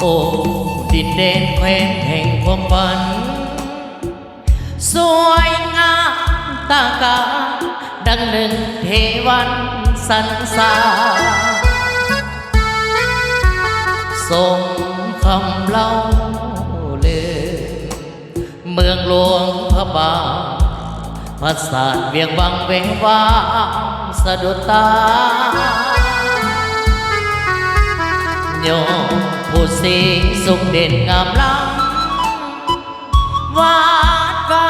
โอ้ดินเดนแคว้นแห่งความฝัน สวยงามตากาดังหนึ่งเทวันสันสาสมคำเล่าเลือเมืองหลวงพระบางพระศาสเวียงวังเวงวางสะดุดตาโย ผู้สีสุขเด่นงามล้ำวาดฟ้า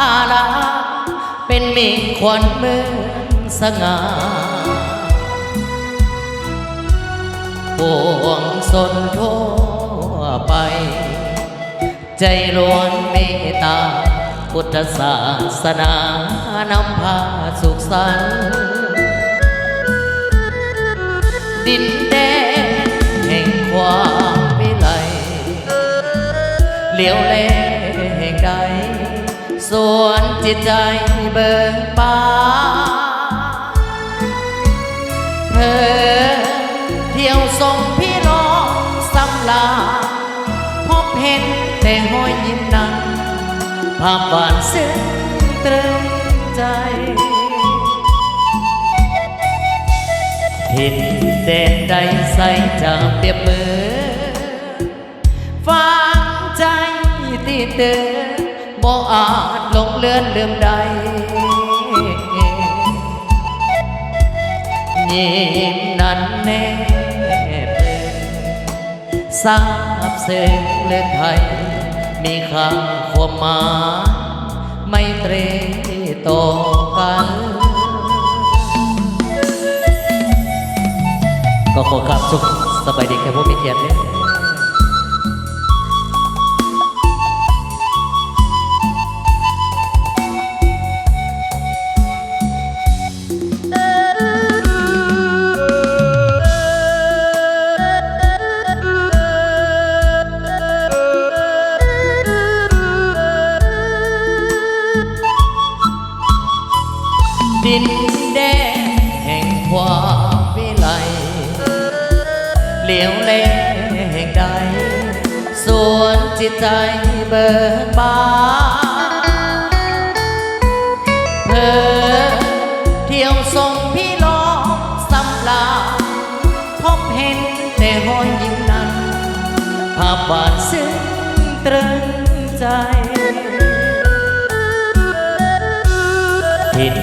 อาลาเป็นมีขวัญเมืองสง่าปวงสนทั่วไป ใจล้วนเมตตา พุทธศาสนานำพาสุขสันต์ดิน เลียวแลแห่งใดส่วนจิตใจเบิกบานเธอเที่ยวส่งพี่น้องสำลาพบเห็นแต่ห้อยยิ้มนั้นภาพหวานซึ้งตรึงใจถิ่นแดนใดใสจะเปรียบมือฟังใจที่ เตือนบ่อาจหลงเลือนลืมใดยิ้มนั้นแน่เปลือทราบซึ้งเลือไทย มีคำความหมายไม่เตรต่อกันก็ขอครับสุขสบายดีแค่พวกมีเกียรติ ดินแดนแห่งความวิไลเหลียวแลแห่งใด ส่วนจิตใจเบิกบาน ถิ่น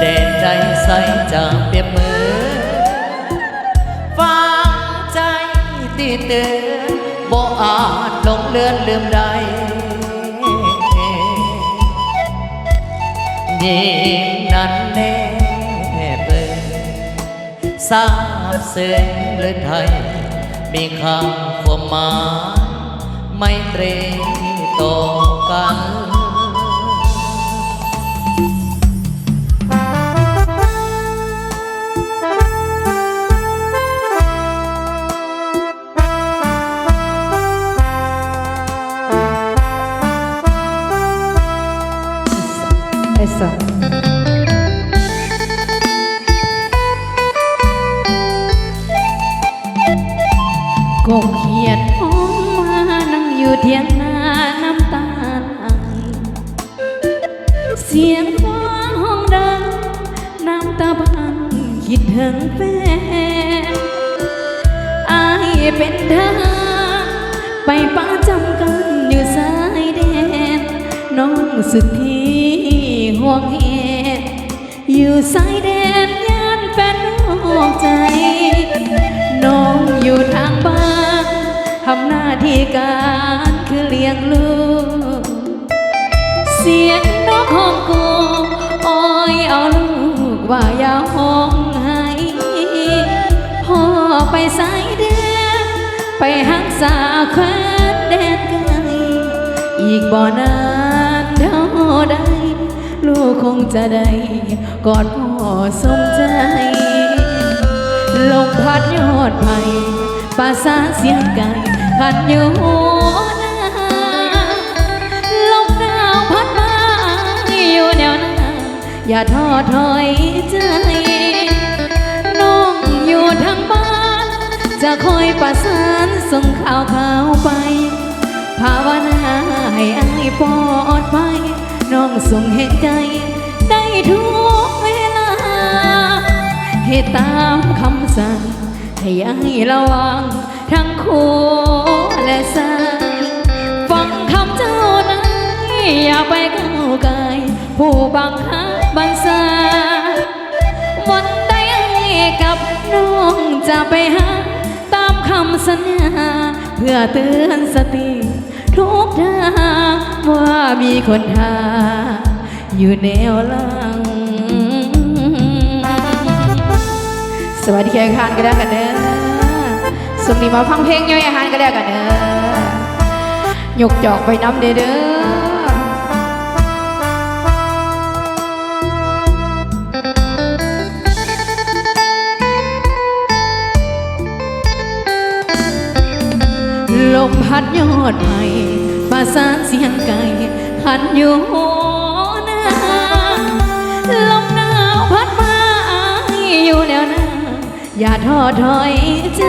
แดนใดใสจะเปรียบมือ ฟังใจตีเตือนบ่อาจหลงเลือนลืมใดยิ้มนั้นแน่เปิดทราบซึ้งเลยไทย มีคำความหมายไม่เตรต่อกัน สียงฟ้าห้องดัง น้ำตาพังคิดถึงแฟนอายเป็นทหารไปประจำกันอยู่สายแดน น้องสุดที่ห่วงเหตุอยู่สายแดนย่านแฟนนอกใจ น้องอยู่ทางบ้านทำหน้าที่การคือเลี้ยงลูก เสียง นกห้องกูอ้อยเอาลูกว่าอย่าห้องให้พ่อไปสายแดนไปหักษาแควนแดนไกลอีกบ่นานเท่าใดลูกคงจะได้กอดพ่อสมใจลมพัดยอดไผ่ภาษาเสียงไก่ขัดอยู่ อย่าท้อถอยใจ น้องอยู่ทางบ้าน จะคอยประสานส่งข่าวข่าวไป ภาวนาให้อายปลอดภัยน้องส่งเห็นใจ ได้ทุกเวลา ให้ตามคำสั่ง ให้อายระวัง ทั้งคู่และสายฟังคำเจ้านายอย่าไปก้าวไกลผู้บังคับ บัญชาวันใดกับน้องจะไปหา ตามคำสัญญา เพื่อเตือนสติ ทุกทางว่ามีคนทาอยู่แนวหลังสวัสดีแขกทานก็ได้กันเด้อสมนี้มาฟังเพลงย่อยอาหารก็ได้กันเด้อยกจอกไปน้ำเด้อ ลมพัดยอดไผ่ประสานเสียงไก่หันอยู่หัวหน้าลมหนาวพัดมาอยู่แนวหน้าอย่าท้อถอยใจ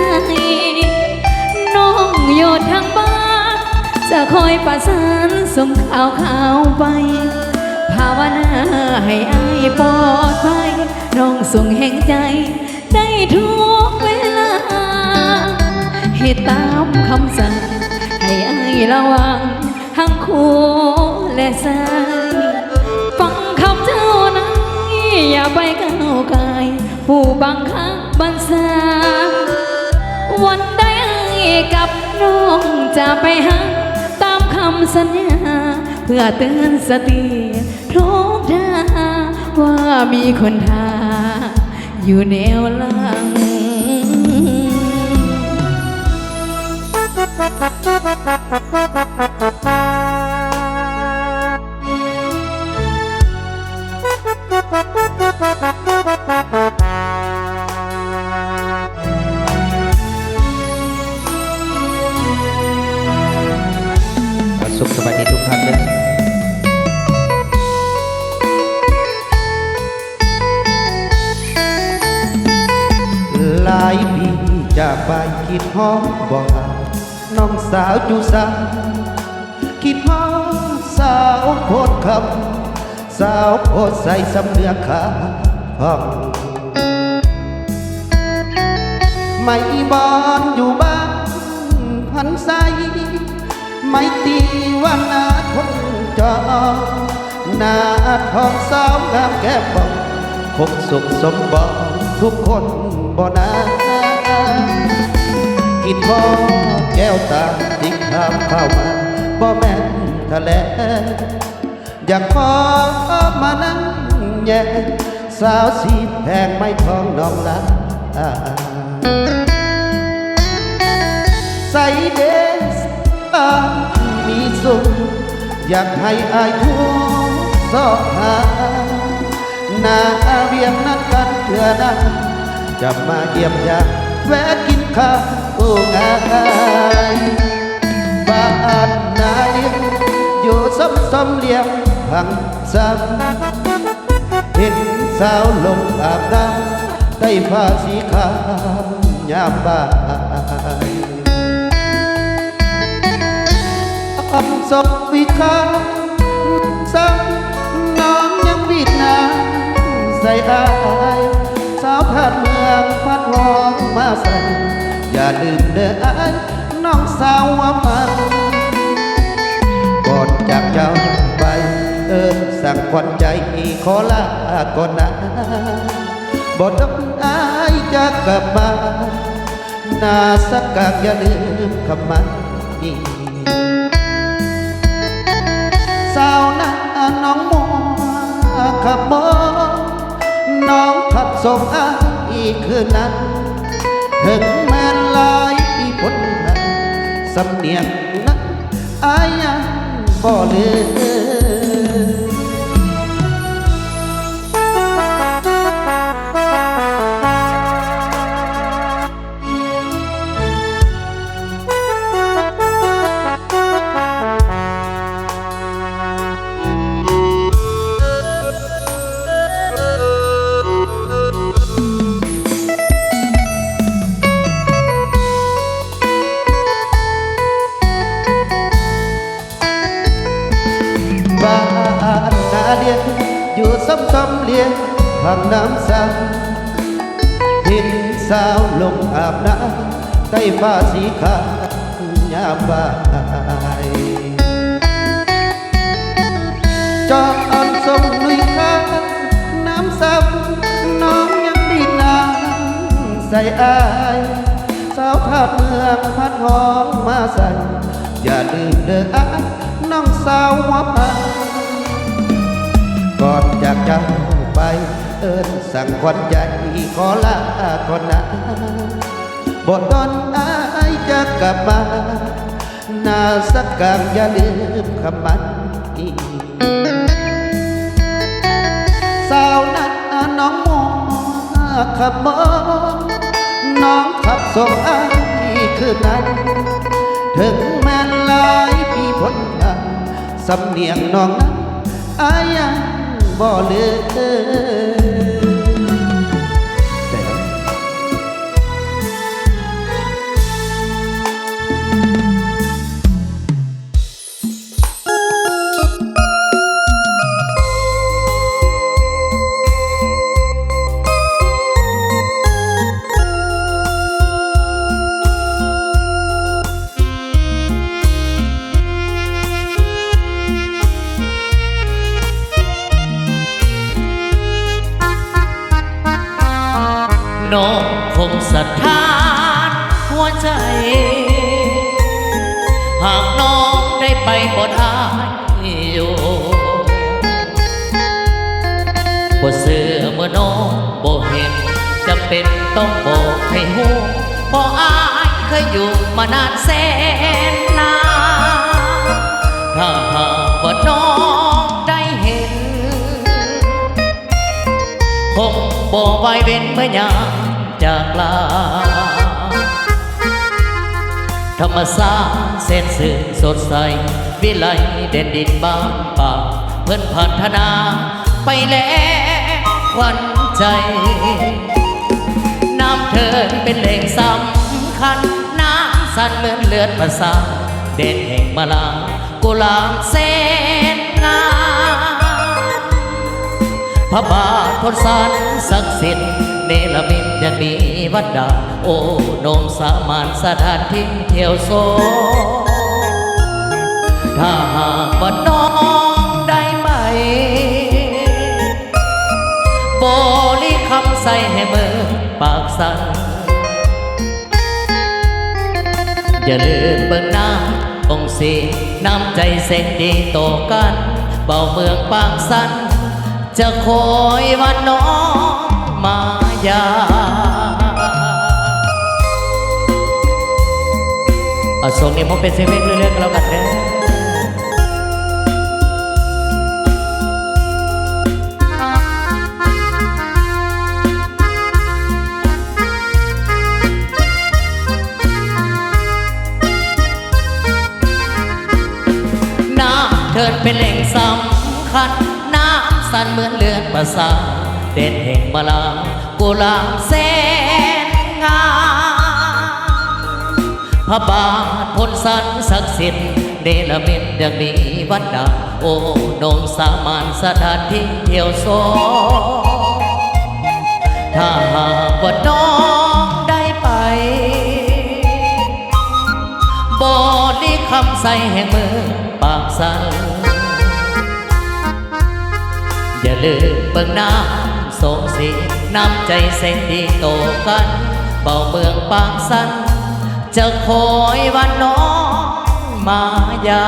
น้องอยู่ทางบ้าน จะคอยประสานส่งข่าวข่าวไปภาวนาให้อายปลอดภัยน้องส่งแห่งใจได้ทุกเว ลาให้ตามคำสั่ง ให้อายระวังทั้งคู่และสายฟังคำเจ้านายอย่าไปก้าวไกลผู้บังคับบัญชาวันใดกับน้องจะไปหาตามคำสัญญา เพื่อเตือนสติทุกทาว่ามีคนทาอยู่แนวหลัง สุขสวัสดีทุกท่านเลยหลายปีจากไปคิดฮอดบอก น้องสาวจูสาคิดฮอดสาวโพดคำสาวโพดใส่สำเนือขาห้องไม่บอนอยู่บ้านพันใสไม่ตีว่านาทงจอนาทองสาวงามแก้มบอกคงสุขสมบัติทุกคนบ่นากินบ่ แก้วตาที่ข้ามเข้ามาบ่แม่นทะเลอยากขอมานั่งแย่สาวสีแพงไม่ทองน้องลาใส่เดสอ่ามีสุขอยากให้อายทุกสอบหาหน้าเวียงนัดกันเถื่อนั้นจะมาเยี่ยมยาแวะกินข้าว ง่ายบ้านนายอยู่ซ้ำซ้ำๆเลี้ยงพังซ้ำเห็นสาวลงอาบน้ำใต้ อย่าลืมเด้ออายน้องสาวว่ามันก่อนจากเจ้าไปเอิสั่งควันใจขอลาก่อนนะบ่ต้องอายจะกลับมานาสักกากอย่าลืมคำมันนี่สาวนาน้องมัวขับมอน้องขับส่งอายคืนนั้นถึง สำเนียงนั้นอายังบ่ลืม ซ้ำซ้ำๆเลี้ยงทางน้ำซ้ำหินสาวลงอาบน้ำใต้ฟ้าสีขาวยามบ่ายจอกอ่ อนจากเจ้าไป เอิญสั่งควันใจขอลาก่อนนะบทตอนอายจะกลับมานาสักกลางอย่าลืมคำมันอีสาวนั้นน้องมองขับมองน้องขับส่งอายคืนนั้น ถึงแม้นลายปีพ้นทางสำเนียงน้องนั้นอายัง บ่เลือ ต้องบอกให้หูเพราะอายเคยอยู่มานานแสนนานถ้าหากว่าน้องได้เห็น คงบ่ไหวเว้นเมื่อยามจากลา ธรรมศาสตร์เส้นสื่อสดใส วิไลเด่นดินบ้านป่า เพื่อนพัฒนาไปแล้ววันใจ เทินเป็นแหล่งสำคัญ น้ำสั่นเหมือนเลือดประสาเด่นแห่งมาลากุลาบเส้นงามพระบาทพลสารศักดิ์สิทธิ์เนรมิตยังมีวัดดาโอ้นมสามานสถานที่เที่ยวโซถ้าหากว่าน้องได้ไปบริคำใส่ให้เมือ ปากสั่นอย่าลืมเบิ่งหน้าองค์สีน้ำใจเส้นดีโตกัน เบาเมืองปากสันจะคอยวันน้องมายาอาส่งนี้ผมเป็นเซเว่นเรื่อยๆก็แล้วกันเด้ สาเด่นแห่งมาลากุหลาบแสนงามพระบาทพลสันศักดิ์สิทธิ์เนรมิตอย่างนี้วัดดาโอ้นมสามานสถานที่เที่ยวโซถ้าหากว่าน้องได้ไปบอดีคำใส่แห่งมือปากสัน ลืมเบื้องน้ำสงสีน้ำใจเส้นดีโตกันเบาเมืองปางสันจะคอยวันน้องมายา